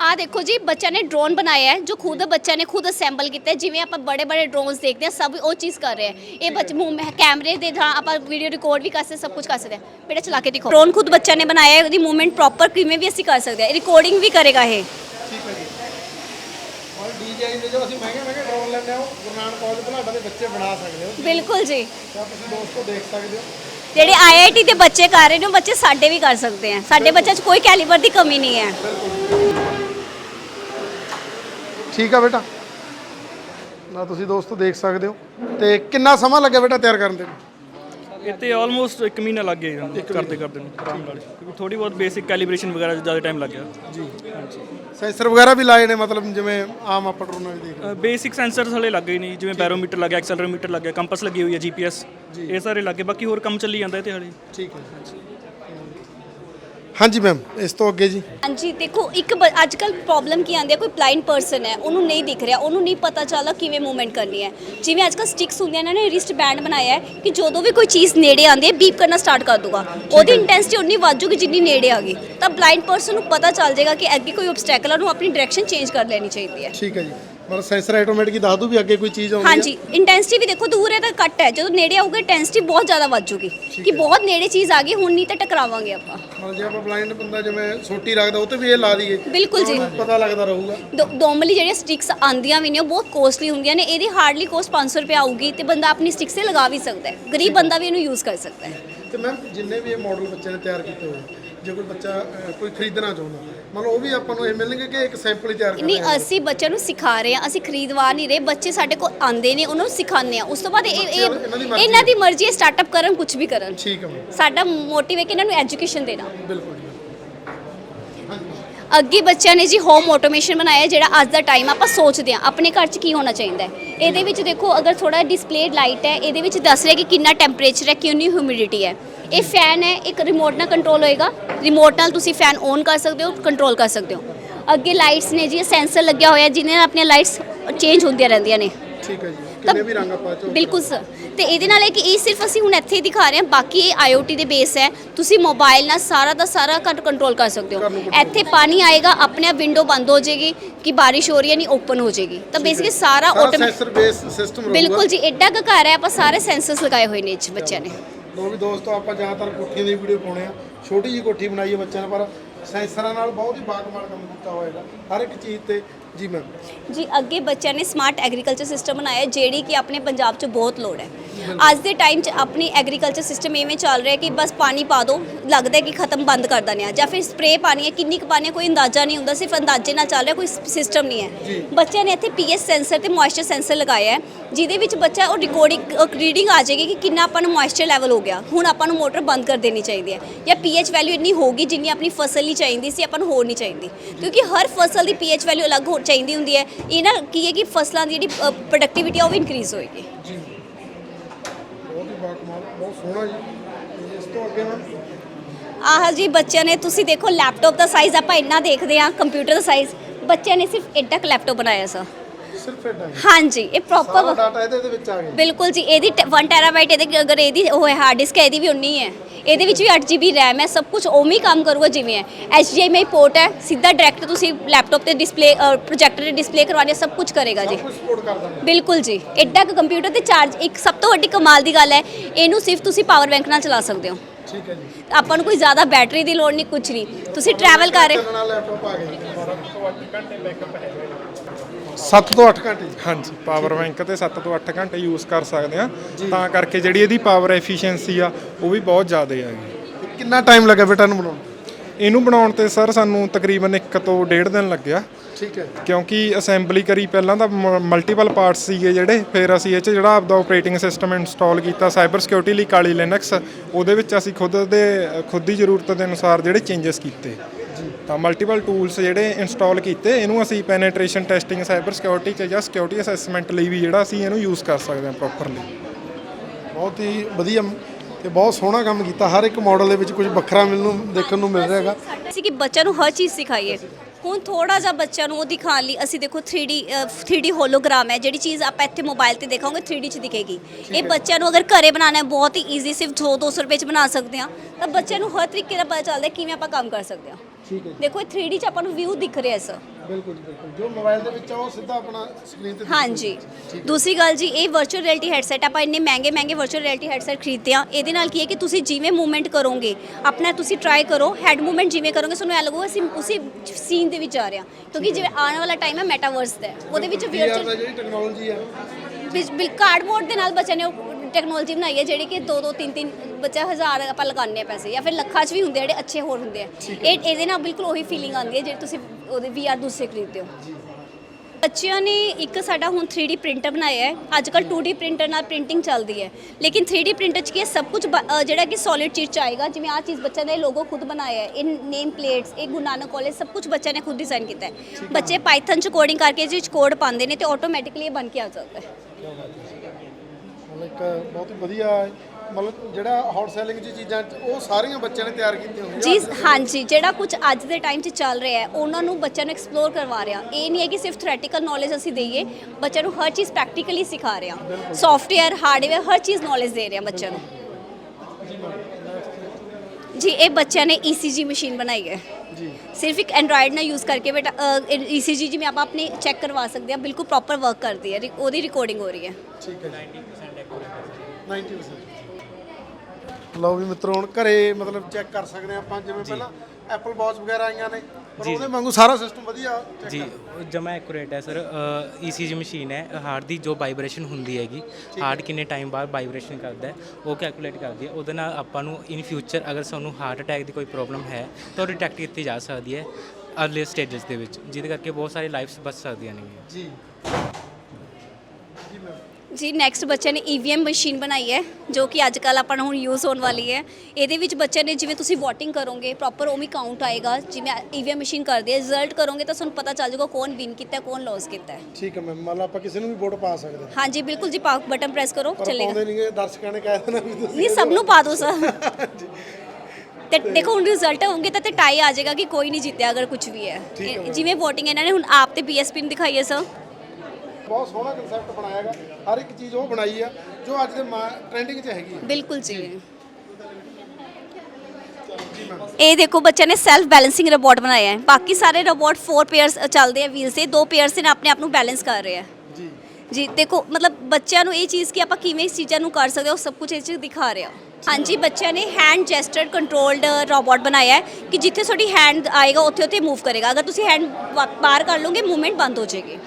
A: ਆ ਦੇਖੋ ਜੀ ਬੱਚਿਆਂ ਨੇ ਡਰੋਨ ਬਣਾਇਆ ਹੈ ਜੋ ਖੁਦ ਬੱਚਿਆਂ ਨੇ ਖੁਦ ਅਸੈਂਬਲ ਕੀਤਾ ਹੈ ਜਿਵੇਂ ਆਪਾਂ ਬੜੇ ਬੜੇ ਡਰੋਨਸ ਦੇਖਦੇ ਆ ਸਭ ਉਹ ਚੀਜ਼ ਕਰ ਰਹੇ ਆ ਇਹ ਬੱਚੇ ਮੂਵ ਕੈਮਰੇ ਦੇ ਥਾਂ ਆਪਾਂ ਵੀਡੀਓ ਰਿਕਾਰਡ ਵੀ ਕਰ ਸਕਦੇ ਸਭ ਕੁਝ ਕਰ ਸਕਦੇ ਆ ਬੇਟਾ ਚਲਾ ਕੇ ਦਿਖਾਓ। ਡਰੋਨ ਖੁਦ ਬੱਚਿਆਂ ਨੇ ਬਣਾਇਆ ਹੈ ਉਹਦੀ ਮੂਵਮੈਂਟ ਪ੍ਰੋਪਰ ਕਿਵੇਂ ਵੀ ਅਸੀਂ ਕਰ ਸਕਦੇ ਆ ਰਿਕਾਰਡਿੰਗ ਵੀ ਕਰੇਗਾ ਇਹ।
C: ਠੀਕ ਹੈ ਜੀ। ਔਰ ਡੀਜੇ ਦੇ ਜੋ ਅਸੀਂ ਮਹਿੰਗੇ ਮਹਿੰਗੇ ਡਰੋਨ ਲੈਂਦੇ ਆ ਉਹ ਗੁਰੂ ਨਾਨਕ ਕਾਲਜ ਬੁਲਾਡਾ ਦੇ ਬੱਚੇ ਬਣਾ ਸਕਦੇ ਹੋ।
A: ਬਿਲਕੁਲ ਜੀ।
C: ਤਾਂ ਤੁਸੀਂ ਦੋਸਤੋ ਦੇਖ ਸਕਦੇ ਹੋ।
A: ਜਿਹੜੇ ਆਈਆਈਟੀ ਦੇ ਬੱਚੇ ਕਰ ਰਹੇ ਨੇ ਉਹ ਬੱਚੇ ਸਾਡੇ ਵੀ ਕਰ ਸਕਦੇ ਆ। ਸਾਡੇ ਬੱਚਿਆਂ 'ਚ ਕੋਈ ਕੈਲੀਬਰ ਦੀ ਕਮੀ ਨਹੀਂ ਹੈ।
C: ਠੀਕ ਆ ਬੇਟਾ। ਨਾ ਤੁਸੀਂ ਦੋਸਤੋ ਦੇਖ ਸਕਦੇ ਹੋ। ਤੇ ਕਿੰਨਾ ਸਮਾਂ ਲੱਗਿਆ ਬੇਟਾ ਤਿਆਰ ਕਰਨ ਦੇ
E: ਇੱਥੇ ਆਲਮੋਸਟ 1 ਮਹੀਨਾ ਲੱਗ ਗਿਆ ਇਹਨਾਂ ਨੂੰ ਕਰਦੇ ਕਰਦੇ ਨੂੰ ਆਰਾਮ ਨਾਲ। ਕਿਉਂਕਿ ਥੋੜੀ ਬਹੁਤ ਬੇਸਿਕ ਕੈਲੀਬ੍ਰੇਸ਼ਨ ਵਗੈਰਾ 'ਚ ਜ਼ਿਆਦਾ ਟਾਈਮ ਲੱਗ ਗਿਆ। ਜੀ।
C: ਸੈਂਸਰ ਵਗੈਰਾ ਵੀ ਲਾਏ ਨੇ ਮਤਲਬ ਜਿਵੇਂ ਆਮ ਆਪਾਂ ਡਰੋਨਾਂ ਵਿੱਚ ਦੇਖ
E: ਬੇਸਿਕ ਸੈਂਸਰਸ ਹਲੇ ਲੱਗ ਗਏ ਨਹੀਂ ਜਿਵੇਂ ਬੈਰੋਮੀਟਰ ਲੱਗਿਆ ਐਕਸੈਲਰੋਮੀਟਰ ਲੱਗਿਆ ਕੰਪਸ ਲੱਗੀ ਹੋਈ ਹੈ ਜੀਪੀਐਸ ਇਹ ਸਾਰੇ ਲੱਗੇ ਬਾਕੀ ਹੋਰ ਕੰਮ ਚੱਲੀ ਜਾਂਦਾ ਇੱਥੇ ਹਲੇ।
C: ਠੀਕ ਹੈ। ਹਾਂਜੀ ਮੈਮ ਇਸ ਤੋਂ ਅੱਗੇ ਜੀ।
A: ਹਾਂਜੀ ਦੇਖੋ ਇੱਕ ਅੱਜ ਕੱਲ ਪ੍ਰੋਬਲਮ ਕੀ ਆਉਂਦੀ ਹੈ ਕੋਈ ਬਲਾਈਂਡ ਪਰਸਨ ਹੈ ਉਹਨੂੰ ਨਹੀਂ ਦਿਖ ਰਿਹਾ ਉਹਨੂੰ ਨਹੀਂ ਪਤਾ ਚੱਲਦਾ ਕਿਵੇਂ ਮੂਵਮੈਂਟ ਕਰਨੀ ਹੈ। ਜਿਵੇਂ ਅੱਜ ਕੱਲ ਸਟਿਕਸ ਹੁੰਦੀਆਂ ਨੇ ਨਾ ਰਿਸਟ ਬੈਂਡ ਬਣਾਇਆ ਹੈ ਕਿ ਜਦੋਂ ਵੀ ਕੋਈ ਚੀਜ਼ ਨੇੜੇ ਆਉਂਦੀ ਹੈ ਬੀਪ ਕਰਨਾ ਸਟਾਰਟ ਕਰ ਦੂਗਾ ਉਹਦੀ ਇੰਟੈਂਸਿਟੀ ਉਨੀ ਵੱਜੂਗੀ ਜਿੰਨੀ ਨੇੜੇ ਆ ਗਈ। ਤਾਂ ਬਲਾਈਂਡ ਪਰਸਨ ਨੂੰ ਪਤਾ ਚੱਲ ਜਾਏਗਾ ਕਿ ਅੱਗੇ ਕੋਈ ਆਬਸਟੈਕਲ ਉਹਨੂੰ ਆਪਣੀ ਡਾਇਰੈਕਸ਼ਨ ਚੇਂਜ ਕਰ ਲੈਣੀ ਚਾਹੀਦੀ ਹੈ।
C: ਠੀਕ ਹੈ ਜੀ। ਮਤਲਬ ਸੈਂਸਰ ਆਟੋਮੈਟਿਕ ਹੀ ਦੱਸ ਦੂ ਵੀ ਅੱਗੇ ਕੋਈ ਚੀਜ਼ ਆਉਂਦੀ ਹੈ
A: ਹਾਂਜੀ ਇੰਟੈਂਸਿਟੀ ਵੀ ਦੇਖੋ ਦੂਰ ਹੈ ਤਾਂ ਘੱਟ ਹੈ। ਜਦੋਂ ਨੇੜੇ ਆਊਗਾ ਇੰਟੈਂਸਿਟੀ ਬਹੁਤ ਜ਼ਿਆਦਾ ਵੱਜੂਗੀ ਕਿ ਬਹੁਤ ਨੇੜੇ ਚੀਜ਼ ਆ ਗਈ ਹੁਣ ਨਹੀਂ ਤਾਂ ਟਕਰਾਵਾਂਗੇ ਆਪਾਂ।
C: ਮਤਲਬ ਜੇ ਆਪਾਂ ਬਲਾਈਂਡ ਬੰਦਾ ਜਿਵੇਂ ਸੋਟੀ ਰੱਖਦਾ ਉਹ ਤੇ ਵੀ ਇਹ ਲਾ ਦਈਏ।
A: ਬਿਲਕੁਲ ਜੀ।
C: ਉਹਨੂੰ ਪਤਾ ਲੱਗਦਾ ਰਹੂਗਾ।
A: ਨੋਰਮਲੀ ਜਿਹੜੀਆਂ ਸਟਿਕਸ ਆਂਦੀਆਂ ਵੀ ਨੇ ਉਹ ਬਹੁਤ ਕੋਸਟਲੀ ਹੁੰਦੀਆਂ ਨੇ। ਇਹਦੀ ਹਾਰਡਲੀ ਕੋਸਟ 500 ਰੁਪਏ ਆਊਗੀ ਤੇ ਬੰਦਾ ਆਪਣੀ ਸਟਿਕ ਤੇ ਲਗਾ ਵੀ ਸਕਦਾ ਹੈ। ਗਰੀਬ ਬੰਦਾ ਵੀ ਇਹਨੂੰ ਯੂਜ਼ ਕਰ ਸਕਦਾ ਹੈ।
C: ਤੇ ਮੈਮ ਜਿੰਨੇ ਵੀ ਇਹ ਮਾਡਲ ਬੱਚੇ ਨੇ ਤਿਆਰ ਕੀਤੇ ਹੋਏ ਜੇ ਕੋਈ ਬੱਚਾ ਅਹ, ਕੋਈ ਖਰੀਦਣਾ ਚਾਹੁੰਦਾ ਮਤਲਬ ਉਹ ਵੀ ਆਪਾਂ ਨੂੰ ਇਹ ਮਿਲਣਗੇ ਕਿ ਇੱਕ ਸੈਂਪਲ ਹੀ ਤਿਆਰ
A: ਨਹੀਂ ਅਸੀਂ ਬੱਚਿਆਂ ਨੂੰ ਸਿਖਾ ਰਹੇ ਹਾਂ ਅਸੀਂ ਖਰੀਦਵਾ ਨਹੀਂ ਰਹੇ ਬੱਚੇ ਸਾਡੇ ਕੋਲ ਆਂਦੇ ਨੇ ਉਹਨਾਂ ਨੂੰ ਸਿਖਾਉਂਦੇ ਆ ਉਸ ਤੋਂ ਬਾਅਦ ਇਹ
C: ਇਹਨਾਂ ਦੀ ਮਰਜ਼ੀ
A: ਇਹਨਾਂ ਦੀ ਮਰਜ਼ੀ ਹੈ ਸਟਾਰਟਅਪ ਕਰਨ ਕੁਝ ਵੀ ਕਰਨ।
C: ਠੀਕ ਹੈ ਮੈਮ।
A: ਸਾਡਾ ਮੋਟਿਵ ਹੈ ਕਿ ਇਹਨਾਂ ਨੂੰ ਐਜੂਕੇਸ਼ਨ ਦੇਣਾ।
C: ਬਿਲਕੁਲ ਜੀ।
A: ਅੱਗੇ ਬੱਚਿਆਂ ਨੇ ਜੀ ਹੋਮ ਆਟੋਮੇਸ਼ਨ ਬਣਾਇਆ ਜਿਹੜਾ ਅੱਜ ਦਾ ਟਾਈਮ ਆਪਾਂ ਸੋਚਦੇ ਹਾਂ ਆਪਣੇ ਘਰ 'ਚ ਕੀ ਹੋਣਾ ਚਾਹੀਦਾ ਹੈ। ਇਹਦੇ ਵਿੱਚ ਦੇਖੋ ਅਗਰ ਥੋੜਾ ਡਿਸਪਲੇ ਲਾਈਟ ਹੈ ਇਹਦੇ ਵਿੱਚ ਦੱਸ ਰਿਹਾ ਕਿ ਕਿੰਨਾ ਟੈਂਪਰੇਚਰ ਹੈ ਕਿੰਨੀ ਹਿਊਮਿਡਿਟੀ ਹੈ। ਇਹ ਫੈਨ ਹੈ ਇੱਕ ਰਿਮੋਟ ਨਾਲ ਕੰਟਰੋਲ ਹੋਏਗਾ ਰਿਮੋਟ ਨਾਲ ਤੁਸੀਂ ਫੈਨ ਔਨ ਕਰ ਸਕਦੇ ਹੋ ਕੰਟਰੋਲ ਕਰ ਸਕਦੇ ਹੋ। ਅੱਗੇ ਲਾਈਟਸ ਨੇ ਜੀ ਸੈਂਸਰ ਲੱਗਿਆ ਹੋਇਆ ਜਿਹਦੇ ਨਾਲ ਆਪਣੀਆਂ ਲਾਈਟਸ ਚੇਂਜ ਹੁੰਦੀਆਂ ਰਹਿੰਦੀਆਂ ਨੇ।
C: ਠੀਕ ਹੈ ਜੀ। ਕਿੰਨੇ ਵੀ ਰੰਗ ਆਪਾਂ
A: ਬਿਲਕੁਲ ਸਰ। ਤੇ ਇਹਦੇ ਨਾਲ ਹੈ ਕਿ ਇਹ ਸਿਰਫ ਅਸੀਂ ਹੁਣ ਇੱਥੇ ਹੀ ਦਿਖਾ ਰਹੇ ਹਾਂ ਬਾਕੀ ਇਹ IoT ਦੇ ਬੇਸ ਹੈ। ਤੁਸੀਂ ਮੋਬਾਈਲ ਨਾਲ ਸਾਰਾ ਦਾ ਸਾਰਾ ਕੰਟਰੋਲ ਕਰ ਸਕਦੇ ਹੋ। ਇੱਥੇ ਪਾਣੀ ਆਏਗਾ ਆਪਣੇ ਆਪ ਵਿੰਡੋ ਬੰਦ ਹੋ ਜਾਏਗੀ ਕਿ ਬਾਰਿਸ਼ ਹੋ ਰਹੀ ਹੈ ਨਹੀਂ ਓਪਨ ਹੋ ਜਾਏਗੀ। ਤਾਂ ਬੇਸਿਕਲੀ ਸਾਰਾ
C: ਸੈਂਸਰ ਬੇਸ ਸਿਸਟਮ ਰਹੂਗਾ।
A: ਬਿਲਕੁਲ ਜੀ ਐਡਾ ਕੁ ਘਰ ਹੈ ਆਪਾਂ ਸਾਰੇ ਸੈਂਸਰਸ ਲਗਾਏ ਹੋਏ ਨੇ ਇਹ 'ਚ ਬੱਚਿਆਂ ਨੇ।
C: ਲੋ ਵੀ ਦੋਸਤੋ ਆਪਾਂ ਜ਼ਿਆਦਾਤਰ ਕੋਠੀਆਂ ਦੀ ਵੀਡੀਓ ਪਾਉਣੇ ਆ। ਛੋਟੀ ਜੀ ਕੋਠੀ ਬਣਾਈ ਹੈ ਬੱਚਿਆਂ ਨੇ, ਪਰ ਸੈਂਸਰਾਂ ਨਾਲ ਬਹੁਤ ਹੀ ਬਾਕਮਾਲ ਕੰਮ ਕੀਤਾ ਹੋਏਗਾ ਹਰ ਇੱਕ ਚੀਜ਼ ਤੇ। ਜੀ ਮੈਮ
A: ਜੀ, ਅੱਗੇ ਬੱਚਿਆਂ ਨੇ ਸਮਾਰਟ ਐਗਰੀਕਲਚਰ ਸਿਸਟਮ ਬਣਾਇਆ, ਜਿਹੜੀ ਕਿ ਆਪਣੇ ਪੰਜਾਬ 'ਚ ਬਹੁਤ ਲੋੜ ਹੈ। ਅੱਜ ਦੇ ਟਾਈਮ 'ਚ ਆਪਣੀ ਐਗਰੀਕਲਚਰ ਸਿਸਟਮ ਐਵੇਂ ਚੱਲ ਰਿਹਾ ਕਿ ਬਸ ਪਾਣੀ ਪਾ ਦਿਓ ਲੱਗਦਾ ਕਿ ਖਤਮ ਬੰਦ ਕਰ ਦਿੰਦੇ ਆ। ਜਾਂ ਫਿਰ ਸਪਰੇ ਪਾਣੀ ਹੈ ਕਿੰਨੀ ਕੁ ਪਾਣੀ ਹੈ ਕੋਈ ਅੰਦਾਜ਼ਾ ਨਹੀਂ ਹੁੰਦਾ ਸਿਰਫ ਅੰਦਾਜ਼ੇ ਨਾਲ ਚੱਲ ਰਿਹਾ ਕੋਈ ਸਿਸਟਮ ਨਹੀਂ ਹੈ। ਬੱਚਿਆਂ ਨੇ ਇੱਥੇ ਪੀਐਸ ਸੈਂਸਰ ਤੇ ਮੋਇਸਚਰ ਸੈਂਸਰ ਲਗਾਇਆ ਹੈ ਜਿਹਦੇ ਵਿੱਚ ਬੱਚਾ ਉਹ ਰਿਕਾਰਡਿੰਗ ਰੀਡਿੰਗ ਆ ਜਾਏਗੀ ਕਿ ਕਿੰਨਾ ਆਪਾਂ ਨੂੰ ਮੋਇਸਚਰ ਲੈਵਲ ਹੋ ਗਿਆ। ਹੁਣ ਆਪਾਂ ਨੂੰ ਮੋਟਰ ਬੰਦ ਕਰ ਦੇਣੀ ਚਾਹੀਦੀ ਹੈ। ਜਾਂ ਪੀਐਚ ਵੈਲਿਊ ਇੰਨੀ ਹੋਗੀ ਜਿੰਨੀ ਆਪਣੀ ਫਸਲ ਲਈ ਚਾਹੀਦੀ ਸੀ ਆਪਾਂ ਨੂੰ ਹੋਰ ਨਹੀਂ ਚਾਹੀਦੀ। ਕਿਉਂਕਿ ਹਰ ਫਸਲ ਦੀ ਪੀਐਚ ਵੈਲਿਊ ਅਲੱਗ ਹੋ ਚਾਹੀਦੀ ਹੁੰਦੀ ਹੈ। ਇਹ ਨਾ ਕੀ ਹੈ ਕਿ ਫਸਲਾਂ ਦੀ ਜਿਹੜੀ ਪ੍ਰੋਡਕਟਿਵਿਟੀ ਆ ਉਹ ਵੀ ਇਨਕਰੀਜ਼ ਹੋਏਗੀ।
C: ਬਹੁਤ ਸੋਹਣਾ ਜੀ, ਇਸ ਤੋਂ ਅੱਗੇ ਮੈਮ
A: ਆਹ ਜੀ ਬੱਚਿਆਂ ਨੇ, ਤੁਸੀਂ ਦੇਖੋ ਲੈਪਟਾਪ ਦਾ ਸਾਈਜ਼ ਆਪਾਂ ਇੰਨਾ ਦੇਖਦੇ ਆ ਕੰਪਿਊਟਰ ਦਾ ਸਾਈਜ਼ ਬੱਚਿਆਂ ਨੇ ਸਿਰਫ ਐਡਾ ਕੁ ਲੈਪਟਾਪ ਬਣਾਇਆ ਸਾ
C: ਸਿਰਫ
A: ਹਾਂਜੀ ਇਹ
C: ਸਾਰਾ
A: ਪ੍ਰੋਪਰ
C: ਡਾਟਾ ਇਹਦੇ ਦੇ ਵਿੱਚ ਆ ਗਿਆ।
A: ਬਿਲਕੁਲ ਜੀ ਇਹਦੀ 1 ਟੈਰਾਬਾਈਟ ਇਹਦੇ ਅਗਰ ਇਹਦੀ ਉਹ ਹੈ ਹਾਰਡ ਡਿਸਕ ਹੈ ਇਹਦੀ ਵੀ ਉਨੀ ਹੈ। ਇਹਦੇ ਵਿੱਚ ਵੀ 8 GB RAM ਹੈ ਸਭ ਕੁਝ ਉਵੇਂ ਹੀ ਕੰਮ ਕਰੂਗਾ ਜਿਵੇਂ ਹੈ। HDMI ਪੋਰਟ ਹੈ ਸਿੱਧਾ ਡਾਇਰੈਕਟ ਤੁਸੀਂ ਲੈਪਟਾਪ ਤੇ ਡਿਸਪਲੇ ਪ੍ਰੋਜੈਕਟਰ ਤੇ ਡਿਸਪਲੇ ਕਰਵਾਉਣੀ ਸਭ ਕੁਝ ਕਰੇਗਾ ਜੀ।
C: ਸਭ ਕੁਝ ਸਪੋਰਟ ਕਰਦਾ ਹੈ
A: ਬਿਲਕੁਲ ਜੀ ਐਡਾ ਕੁ ਕੰਪਿਊਟਰ ਤੇ ਚਾਰਜ ਇੱਕ ਸਭ ਤੋਂ ਵੱਡੀ ਕਮਾਲ ਦੀ ਗੱਲ ਹੈ ਇਹਨੂੰ ਸਿਰਫ ਤੁਸੀਂ ਪਾਵਰ ਬੈਂਕ ਨਾਲ ਚਲਾ ਸਕਦੇ ਹੋ।
C: ਠੀਕ ਹੈ ਜੀ।
A: ਆਪਾਂ ਨੂੰ ਕੋਈ ਜ਼ਿਆਦਾ ਬੈਟਰੀ ਦੀ ਲੋੜ ਨਹੀਂ ਕੁਝ ਨਹੀਂ। ਤੁਸੀਂ ਟਰੈਵਲ ਕਰ ਰਹੇ
C: ਚੱਲਣ ਵਾਲਾ ਲੈਪਟਾਪ ਆ ਗਿਆ ਜੀ। 7 ਤੋਂ 8 ਘੰਟੇ।
F: ਹਾਂਜੀ ਪਾਵਰ ਬੈਂਕ ਤੇ 7 ਤੋਂ 8 ਘੰਟੇ ਯੂਜ਼ ਕਰ ਸਕਦੇ ਆ ਤਾਂ ਕਰਕੇ ਜਿਹੜੀ ਇਹਦੀ ਪਾਵਰ ਐਫੀਸ਼ੀਐਂਸੀ ਆ ਉਹ ਵੀ ਬਹੁਤ ਜ਼ਿਆਦਾ ਹੈਗੀ
C: ਕਿੰਨਾ ਟਾਈਮ ਲੱਗਾ ਬੇਟਾ ਨੂੰ ਬਣਾਉਣ?
F: ਇਹਨੂੰ ਬਣਾਉਣ ਤੇ ਸਰ ਸਾਨੂੰ ਤਕਰੀਬਨ 1 ਤੋਂ 1.5 ਦਿਨ ਲੱਗਿਆ।
C: ਠੀਕ ਹੈ।
F: ਕਿਉਂਕਿ ਅਸੈਂਬਲੀ ਕਰੀ ਪਹਿਲਾਂ ਤਾਂ ਮਲਟੀਪਲ ਪਾਰਟਸ ਸੀਗੇ ਜਿਹੜੇ। ਫਿਰ ਅਸੀਂ ਇਹ 'ਚ ਜਿਹੜਾ ਆਪਦਾ ਆਪਰੇਟਿੰਗ ਸਿਸਟਮ ਇੰਸਟਾਲ ਕੀਤਾ ਸਾਈਬਰ ਸਿਕਿਉਰਿਟੀ ਲਈ ਕਾਲੀ ਲਿਨਕਸ ਉਹਦੇ ਵਿੱਚ ਅਸੀਂ ਖੁਦ ਦੇ ਖੁਦ ਦੀ ਜ਼ਰੂਰਤ ਦੇ ਅਨੁਸਾਰ ਜਿਹੜੇ ਚੇਂਜਸ ਕੀਤੇ। ਤਾਂ ਮਲਟੀਪਲ ਟੂਲਸ ਜਿਹੜੇ ਇੰਸਟਾਲ ਕੀਤੇ ਇਹਨੂੰ ਅਸੀਂ ਪੈਨੇਟ੍ਰੇਸ਼ਨ ਟੈਸਟਿੰਗ ਸਾਈਬਰ ਸਿਕਿਉਰਿਟੀ ਚ ਜਾਂ ਸਿਕਿਉਰਿਟੀ ਅਸੈਸਮੈਂਟ ਲਈ ਵੀ ਜਿਹੜਾ ਅਸੀਂ ਇਹਨੂੰ ਯੂਜ਼ ਕਰ ਸਕਦੇ ਹਾਂ ਪ੍ਰੋਪਰਲੀ
C: ਬਹੁਤ ਹੀ ਵਧੀਆ ਤੇ ਬਹੁਤ ਸੋਹਣਾ ਕੰਮ ਕੀਤਾ। ਹਰ ਇੱਕ ਮਾਡਲ ਦੇ ਵਿੱਚ ਕੁਝ ਵੱਖਰਾ ਮਿਲਣ ਨੂੰ ਦੇਖਣ ਨੂੰ ਮਿਲ ਰਿਹਾ ਹੈਗਾ।
A: ਅਸੀਂ ਕਿ ਬੱਚਿਆਂ ਨੂੰ ਹਰ ਚੀਜ਼ ਸਿਖਾਈਏ। ਹੁਣ ਥੋੜਾ ਜਿਹਾ ਬੱਚਿਆਂ ਨੂੰ ਉਹ ਦਿਖਾਉਣ ਲਈ ਅਸੀਂ ਦੇਖੋ 3D ਅ, 3D ਹੋਲੋਗ੍ਰਾਮ ਹੈ। ਜਿਹੜੀ ਚੀਜ਼ ਆਪਾਂ ਇੱਥੇ ਮੋਬਾਈਲ ਤੇ ਦੇਖਾਂਗੇ 3D ਚ ਦਿਖੇਗੀ। ਇਹ ਬੱਚਿਆਂ ਨੂੰ ਅਗਰ ਘਰੇ ਬਣਾਉਣਾ ਹੈ ਬਹੁਤ ਹੀ ਈਜ਼ੀ ਸਿਰਫ 2 200 ਰੁਪਏ ਚ ਬਣਾ ਸਕਦੇ ਹਾਂ। ਤਾਂ ਬੱਚਿਆਂ ਨੂੰ ਹਰ ਤਰੀਕੇ ਦਾ ਪਤਾ ਚੱਲਦਾ ਕਿਵੇਂ ਆਪਾਂ ਕੰਮ ਕਰ ਸਕਦੇ ਹਾਂ।
C: ਠੀਕ ਹੈ
A: ਦੇਖੋ ਇਹ 3D ਚ ਆਪਾਂ ਨੂੰ ਵਿਊ ਦਿਖ ਰਿਹਾ ਸਰ
C: ਬਿਲਕੁਲ ਜੀ, ਬਿਲਕੁਲ। ਜੋ ਮੋਬਾਈਲ ਦੇ ਵਿੱਚ ਆ ਉਹ ਸਿੱਧਾ ਆਪਣਾ ਸਕਰੀਨ ਤੇ
A: ਹਾਂਜੀ। ਦੂਸਰੀ ਗੱਲ ਜੀ ਇਹ ਵਰਚੁਅਲ ਰਿਐਲਿਟੀ ਹੈਡਸੈਟ ਆਪਾਂ ਇੰਨੇ ਮਹਿੰਗੇ ਮਹਿੰਗੇ ਵਰਚੁਅਲ ਰਿਐਲਿਟੀ ਹੈਡਸੈਟ ਖਰੀਦਦੇ ਆ। ਇਹਦੇ ਨਾਲ ਕੀ ਹੈ ਕਿ ਤੁਸੀਂ ਜਿਵੇਂ ਮੂਵਮੈਂਟ ਕਰੋਗੇ ਆਪਣਾ ਤੁਸੀਂ ਟਰਾਈ ਕਰੋ ਹੈਡ ਮੂਵਮੈਂਟ ਜਿਵੇਂ ਕਰੋਗੇ ਤੁਹਾਨੂੰ ਐ ਲੱਗੂਗਾ ਅਸੀਂ ਉਸੇ ਸੀਨ ਦੇ ਵਿੱਚ ਜਾ ਰਹੇ ਹਾਂ ਕਿਉਂਕਿ ਜਿਵੇਂ ਆਉਣ ਵਾਲਾ ਟਾਈਮ ਹੈ ਮੈਟਾਵਰਸ ਦਾ। ਉਹਦੇ ਵਿੱਚ
C: VR
A: virtual
C: ਜਿਹੜੀ ਟੈਕਨੋਲੋਜੀ ਆ।
A: ਬਿਲ ਕਾਰਡਬੋਰਡ ਦੇ ਨਾਲ ਬੱਚਿਆਂ ਨੇ ਟੈਕਨੋਲੋਜੀ ਬਣਾਈ ਹੈ ਜਿਹੜੀ ਕਿ 2 2 3 3 ਬੱਚਾ ਹਜ਼ਾਰ ਆਪਾਂ ਲਗਾਉਂਦੇ ਆ ਪੈਸੇ ਜਾਂ ਫਿਰ ਲੱਖਾਂ 'ਚ ਵੀ ਹੁੰਦੇ ਆ ਜਿਹੜੇ ਅੱਛੇ ਹੋਰ ਹੁੰਦੇ ਆ। ਇਹ ਇਹਦੇ ਨਾਲ ਬਿਲਕੁਲ ਉਹੀ ਫੀਲਿੰਗ ਆਉਂਦੀ ਹੈ ਜਿਹੜੀ ਤੁਸੀਂ ਉਹਦੇ VR ਦੂਸਰੇ ਖਰੀਦਦੇ ਹੋ। ਬੱਚਿਆਂ ਨੇ ਇੱਕ ਸਾਡਾ ਹੁਣ 3D ਪ੍ਰਿੰਟਰ ਬਣਾਇਆ ਹੈ। ਅੱਜ ਕੱਲ 2D ਪ੍ਰਿੰਟਰ ਨਾਲ ਪ੍ਰਿੰਟਿੰਗ ਚੱਲਦੀ ਹੈ। ਲੇਕਿਨ 3D ਪ੍ਰਿੰਟਰ 'ਚ ਕੀ ਹੈ ਸਭ ਕੁਝ ਜਿਹੜਾ ਕਿ ਸੋਲਿਡ ਚੀਜ਼ ਚ ਆਏਗਾ। ਜਿਵੇਂ ਆਹ ਚੀਜ਼ ਬੱਚਿਆਂ ਨੇ ਲੋਗੋ ਖੁਦ ਬਣਾਇਆ ਹੈ। ਇਹ ਨੇਮ ਪਲੇਟਸ ਇਹ ਗੁਰੂ ਨਾਨਕ ਕਾਲਜ ਸਭ ਕੁਝ ਬੱਚਿਆਂ ਨੇ ਖੁਦ ਡਿਜ਼ਾਈਨ ਕੀਤਾ ਹੈ। ਬੱਚੇ ਪਾਈਥਨ ਚ ਕੋਡਿੰਗ ਕਰਕੇ ਜਿਸ ਕੋਡ ਪਾਉਂਦੇ ਨੇ ਤੇ ਆਟੋਮੈਟਿਕਲੀ ਇਹ ਬਣ ਕੇ ਆ ਜਾਂਦਾ ਹੈ?
C: ਮਤਲਬ ਇੱਕ ਬਹੁਤ ਹੀ ਵਧੀਆ ਮਤਲਬ ਜਿਹੜਾ ਹੌਟ ਸੈਲਿੰਗ ਦੀ ਚੀਜ਼ਾਂ ਉਹ ਸਾਰੀਆਂ ਬੱਚਿਆਂ ਨੇ ਤਿਆਰ ਕੀਤੀਆਂ ਹੋਈਆਂ।
A: ਜੀ ਹਾਂਜੀ ਜਿਹੜਾ ਕੁਝ ਅੱਜ ਦੇ ਟਾਈਮ 'ਚ ਚੱਲ ਰਿਹਾ ਹੈ ਉਹਨਾਂ ਨੂੰ ਬੱਚਿਆਂ ਨੂੰ ਐਕਸਪਲੋਰ ਕਰਵਾ ਰਿਹਾ। ਇਹ ਨਹੀਂ ਹੈ ਕਿ ਸਿਰਫ ਥਿਓਰੈਟੀਕਲ ਨੌਲੇਜ ਅਸੀਂ ਦਈਏ ਬੱਚਿਆਂ ਨੂੰ ਹਰ ਚੀਜ਼ ਪ੍ਰੈਕਟੀਕਲੀ ਸਿਖਾ ਰਹੇ। ਸੌਫਟਵੇਅਰ ਹਾਰਡਵੇਅਰ ਹਰ ਚੀਜ਼ ਨੌਲੇਜ ਦੇ ਰਹੇ ਬੱਚਿਆਂ ਨੂੰ। ਜੀ ਇਹ ਬੱਚਿਆਂ ਨੇ ECG ਮਸ਼ੀਨ ਬਣਾਈ ਹੈ।
C: ਜੀ।
A: ਸਿਰਫ ਇੱਕ ਐਂਡਰੋਇਡ ਨਾਲ ਯੂਜ਼ ਕਰਕੇ ਬੇਟਾ ECG ਜਿਵੇਂ ਆਪਾਂ ਆਪਣੇ ਚੈੱਕ ਕਰਵਾ ਸਕਦੇ ਹਾਂ ਬਿਲਕੁਲ ਪ੍ਰੋਪਰ ਵਰਕ ਕਰਦੀ ਹੈ ਉਹਦੀ ਰਿਕਾਰਡਿੰਗ ਹੋ ਰਹੀ ਹੈ।
C: ਠੀਕ ਹੈ 90% 90% ਲਓ ਵੀ ਮਿੱਤਰੋ ਹੁਣ ਘਰੇ ਮਤਲਬ ਚੈੱਕ ਕਰ ਸਕਦੇ ਆਪਾਂ ਜਿਵੇਂ ਪਹਿਲਾਂ ਐਪਲ ਵਾਚ ਵਗੈਰਾ ਆਈਆਂ ਨੇ ਪਰ ਉਹਦੇ ਵਾਂਗੂ ਸਾਰਾ ਸਿਸਟਮ ਵਧੀਆ
G: ਜੀ। ਜਮਾ ਐਕੂਰੇਟ ਹੈ ਸਰ ਈਸੀਜੀ ਮਸ਼ੀਨ ਹੈ ਹਾਰਟ ਦੀ ਜੋ ਵਾਈਬ੍ਰੇਸ਼ਨ ਹੁੰਦੀ ਹੈਗੀ ਹਾਰਟ ਕਿੰਨੇ ਟਾਈਮ ਬਾਅਦ ਵਾਈਬ੍ਰੇਸ਼ਨ ਕਰਦਾ ਹੈ ਉਹ ਕੈਲਕੂਲੇਟ ਕਰਦੀ ਹੈ। ਉਹਦੇ ਨਾਲ ਆਪਾਂ ਨੂੰ ਇਨ ਫਿਊਚਰ ਅਗਰ ਸਾਨੂੰ ਹਾਰਟ ਅਟੈਕ ਦੀ ਕੋਈ ਪ੍ਰੋਬਲਮ ਹੈ ਤਾਂ ਉਹ ਡਿਟੈਕਟ ਕੀਤੀ ਜਾ ਸਕਦੀ ਹੈ ਅਰਲੀ ਸਟੇਜਸ ਦੇ ਵਿੱਚ ਜਿਹਦੇ ਕਰਕੇ ਬਹੁਤ ਸਾਰੀ ਲਾਈਫਸ ਬਚ ਸਕਦੀਆਂ ਨੇ।
C: ਜੀ।
A: ਜੀ ਨੈਕਸਟ ਬੱਚੇ ਨੇ EVM ਮਸ਼ੀਨ ਬਣਾਈ ਹੈ ਜੋ ਕਿ ਅੱਜ ਕੱਲ ਆਪਾਂ ਨੂੰ ਹੁਣ ਯੂਜ਼ ਹੋਣ ਵਾਲੀ ਹੈ। ਇਹਦੇ ਵਿੱਚ ਬੱਚੇ ਨੇ ਜਿਵੇਂ ਤੁਸੀਂ VOTING ਕਰੋਗੇ ਪ੍ਰੋਪਰ ਉਵੇਂ ਕਾਊਂਟ ਆਏਗਾ। ਜਿਵੇਂ EVM ਮਸ਼ੀਨ ਕਰਦੀ ਹੈ ਰਿਜ਼ਲਟ ਕਰੋਗੇ ਤਾਂ ਤੁਹਾਨੂੰ ਪਤਾ ਚੱਲ ਜਾਊਗਾ ਕੌਣ ਵਿਨ ਕੀਤਾ ਕੌਣ ਲੌਸ ਕੀਤਾ। ਹੈ
C: ਠੀਕ ਹੈ ਮੈਮ ਮੰਨ ਲਓ ਆਪਾਂ ਕਿਸੇ ਨੂੰ ਵੀ ਵੋਟ ਪਾ ਸਕਦੇ ਹਾਂ।
A: ਹਾਂਜੀ ਬਿਲਕੁਲ ਜੀ ਪਾ ਬਟਨ ਪ੍ਰੈਸ ਕਰੋ
C: ਪਰ
A: ਚੱਲੇਗਾ।
C: ਪਾਉਂਦੇ ਨਹੀਂਗੇ ਦਰਸ਼ਕਾਂ ਨੇ ਕਹਿ ਦੇਣਾ ਵੀ ਤੁਸੀਂ
A: ਨਹੀਂ ਸਭ ਨੂੰ ਪਾ ਦਿਓ ਸਰ। ਤੇ ਦੇਖੋ ਹੁਣ ਰਿਜ਼ਲਟ ਹੋਣਗੇ ਤਾਂ ਤੇ ਟਾਈ ਆ ਜਾਏਗਾ ਕਿ ਕੋਈ ਨਹੀਂ ਜਿੱਤਿਆ ਅਗਰ ਕੁਝ ਵੀ ਹੈ। ਇਹ- ਜਿਵੇਂ VOTING ਇਹਨਾਂ ਨੇ ਹੁਣ ਆਪ ਤੇ BSP ਨੂੰ ਦਿਖਾਈ ਹੈ ਸਰ
C: ਬਹੁਤ ਸੋਹਣਾ ਕਨਸੈਪਟ ਬਣਾਇਆ ਹੈਗਾ। ਹਰ ਇੱਕ ਚੀਜ਼ ਉਹ ਬਣਾਈ ਆ ਜੋ ਅੱਜ ਦੇ ਟ੍ਰੈਂਡਿੰਗ 'ਚ ਹੈਗੀ ਹੈ
A: ਬਿਲਕੁਲ ਜੀ। ਇਹ ਦੇਖੋ ਬੱਚਿਆਂ ਨੇ ਸੈਲਫ ਬੈਲੈਂਸਿੰਗ ਰੋਬੋਟ ਬਣਾਇਆ ਹੈ। ਬਾਕੀ ਸਾਰੇ ਰੋਬੋਟ 4 ਪੇਅਰਸ ਚੱਲਦੇ ਆ ਵੀਲ ਤੇ ਦੋ ਪੇਅਰਸ ਨੇ ਆਪਣੇ ਆਪ ਨੂੰ ਬੈਲੈਂਸ ਕਰ ਰਹੇ ਆ।
C: ਜੀ।
A: ਜੀ ਦੇਖੋ ਮਤਲਬ ਬੱਚਿਆਂ ਨੂੰ ਇਹ ਚੀਜ਼ ਕਿ ਆਪਾਂ ਕਿਵੇਂ ਇਸ ਚੀਜ਼ਾਂ ਨੂੰ ਕਰ ਸਕਦੇ ਹਾਂ ਉਹ ਸਭ ਕੁਝ ਇਹ 'ਚ ਦਿਖਾ ਰਿਹਾ ਹਾਂਜੀ ਬੱਚਿਆਂ ਨੇ ਹੈਂਡ ਜੈਸਟਰ ਕੰਟਰੋਲਡ ਰੋਬੋਟ ਬਣਾਇਆ ਹੈ ਕਿ ਜਿੱਥੇ ਤੁਹਾਡੀ ਹੈਂਡ ਆਏਗਾ ਉੱਥੇ ਉੱਥੇ ਮੂਵ ਕਰੇਗਾ। ਅਗਰ ਤੁਸੀਂ ਹੈਂਡ ਬਾਹਰ ਕਰ ਲਓਗੇ ਮੂਵਮੈਂਟ ਬੰਦ ਹੋ ਜਾਏਗੀ।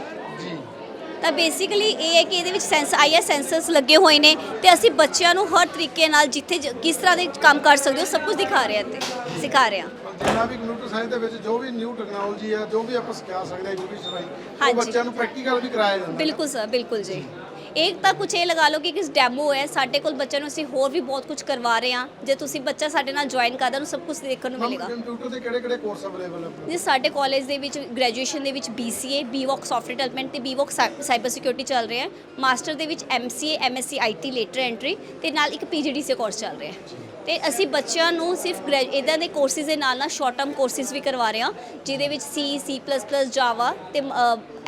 A: ਤਾਂ ਬੇਸਿਕਲੀ ਇਹ ਹੈ ਕਿ ਇਹਦੇ ਵਿੱਚ ਸੈਂਸ ਆਈਐਸ ਸੈਂਸਰਸ ਲੱਗੇ ਹੋਏ ਨੇ ਤੇ ਅਸੀਂ ਬੱਚਿਆਂ ਨੂੰ ਹਰ ਤਰੀਕੇ ਨਾਲ ਜਿੱਥੇ ਜ- ਕਿਸ ਤਰ੍ਹਾਂ ਦੇ ਕੰਮ ਕਰ ਸਕਦੇ ਹੋ ਸਭ ਕੁਝ ਦਿਖਾ ਰਹੇ ਹਾਂ ਤੇ ਸਿਖਾ ਰਹੇ। ਹਾਂ
C: ਜਿੰਨਾ ਵੀ ਕੰਪਿਊਟਰ ਸਾਇੰਸ ਦੇ ਵਿੱਚ ਜੋ ਵੀ ਨਿਊ ਟੈਕਨੋਲੋਜੀ ਆ ਜੋ ਵੀ ਆਪਾਂ ਸਿਖਾ ਸਕਦੇ ਹਾਂ ਐਜੂਕੇਸ਼ਨ ਰਾਹੀਂ ਉਹ
A: ਹਾਂਜੀ।
C: ਬੱਚਿਆਂ ਨੂੰ ਪ੍ਰੈਕਟੀਕਲ ਵੀ ਕਰਾਇਆ ਜਾਂਦਾ।
A: ਬਿਲਕੁਲ ਸਰ ਬਿਲਕੁਲ ਜੀ। ਇੱਕ ਤਾਂ ਕੁਝ ਇਹ ਲਗਾ ਲਓ ਕਿ ਇੱਕ ਡੈਮੋ ਹੈ ਸਾਡੇ ਕੋਲ ਬੱਚਿਆਂ ਨੂੰ ਅਸੀਂ ਹੋਰ ਵੀ ਬਹੁਤ ਕੁਝ ਕਰਵਾ ਰਹੇ ਹਾਂ। ਜੇ ਤੁਸੀਂ ਬੱਚਾ ਸਾਡੇ ਨਾਲ ਜੁਆਇਨ ਕਰਦਾ ਨੂੰ ਸਭ ਕੁਝ ਦੇਖਣ ਨੂੰ ਮਿਲੇਗਾ।
C: ਕੰਪਿਊਟਰ ਦੇ ਕਿਹੜੇ ਕਿਹੜੇ ਕੋਰਸ ਅਵੇਲੇਬਲ ਆ ਆਪਣੇ
A: ਜੀ ਸਾਡੇ ਕਾਲਜ ਦੇ ਵਿੱਚ ਗ੍ਰੈਜੂਏਸ਼ਨ ਦੇ ਵਿੱਚ BCA BVOC ਸੌਫਟਵੇਅਰ ਡਿਵੈਲਪਮੈਂਟ ਤੇ BVOC ਸਾਈਬਰ ਸਿਕਿਉਰਿਟੀ ਚੱਲ ਰਿਹਾ ਹੈ। ਮਾਸਟਰ ਦੇ ਵਿੱਚ MCA MSc IT later entry ਤੇ ਨਾਲ ਇੱਕ PGDCA ਕੋਰਸ ਚੱਲ ਰਿਹਾ ਹੈ। ਤੇ ਅਸੀਂ ਬੱਚਿਆਂ ਨੂੰ ਸਿਰਫ ਇਦਾਂ ਦੇ ਕੋਰਸਿਸ ਦੇ ਨਾਲ ਨਾਲ ਸ਼ਾਰਟ ਟਰਮ ਕੋਰਸਿਸ ਵੀ ਕਰਵਾ ਰਹੇ ਹਾਂ ਜਿਹਦੇ ਵਿੱਚ C C++ Java ਤੇ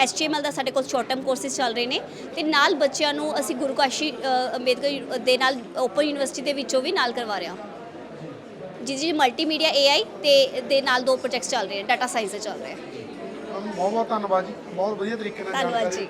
A: HTML ਦਾ ਸਾਡੇ ਕੋਲ ਸ਼ਾਰਟ ਟਰਮ ਕੋਰਸਿਸ ਚੱਲ ਰਹੇ ਨੇ ਤੇ ਨਾਲ ਬੱਚਿਆਂ ਨੂੰ ਅਸੀਂ ਗੁਰੂ ਕਾਸ਼ੀ ਅੰਬੇਦਕਰ ਦੇ ਨਾਲ ਓਪਨ ਯੂਨੀਵਰਸਿਟੀ ਦੇ ਵਿੱਚੋਂ ਵੀ ਨਾਲ ਕਰਵਾ ਰਹੇ ਹਾਂ। ਜਿਹਦੇ ਵਿੱਚ ਮਲਟੀਮੀਡੀਆ AI ਤੇ ਦੇ ਨਾਲ ਦੋ ਪ੍ਰੋਜੈਕਟਸ ਚੱਲ ਰਹੇ ਨੇ ਡਾਟਾ ਸਾਇੰਸ ਦੇ ਚੱਲ ਰਹੇ ਆ
C: ਬਹੁਤ ਬਹੁਤ ਧੰਨਵਾਦ ਜੀ ਬਹੁਤ ਵਧੀਆ ਤਰੀਕੇ ਨਾਲ
A: ਧੰਨਵਾਦ ਜੀ।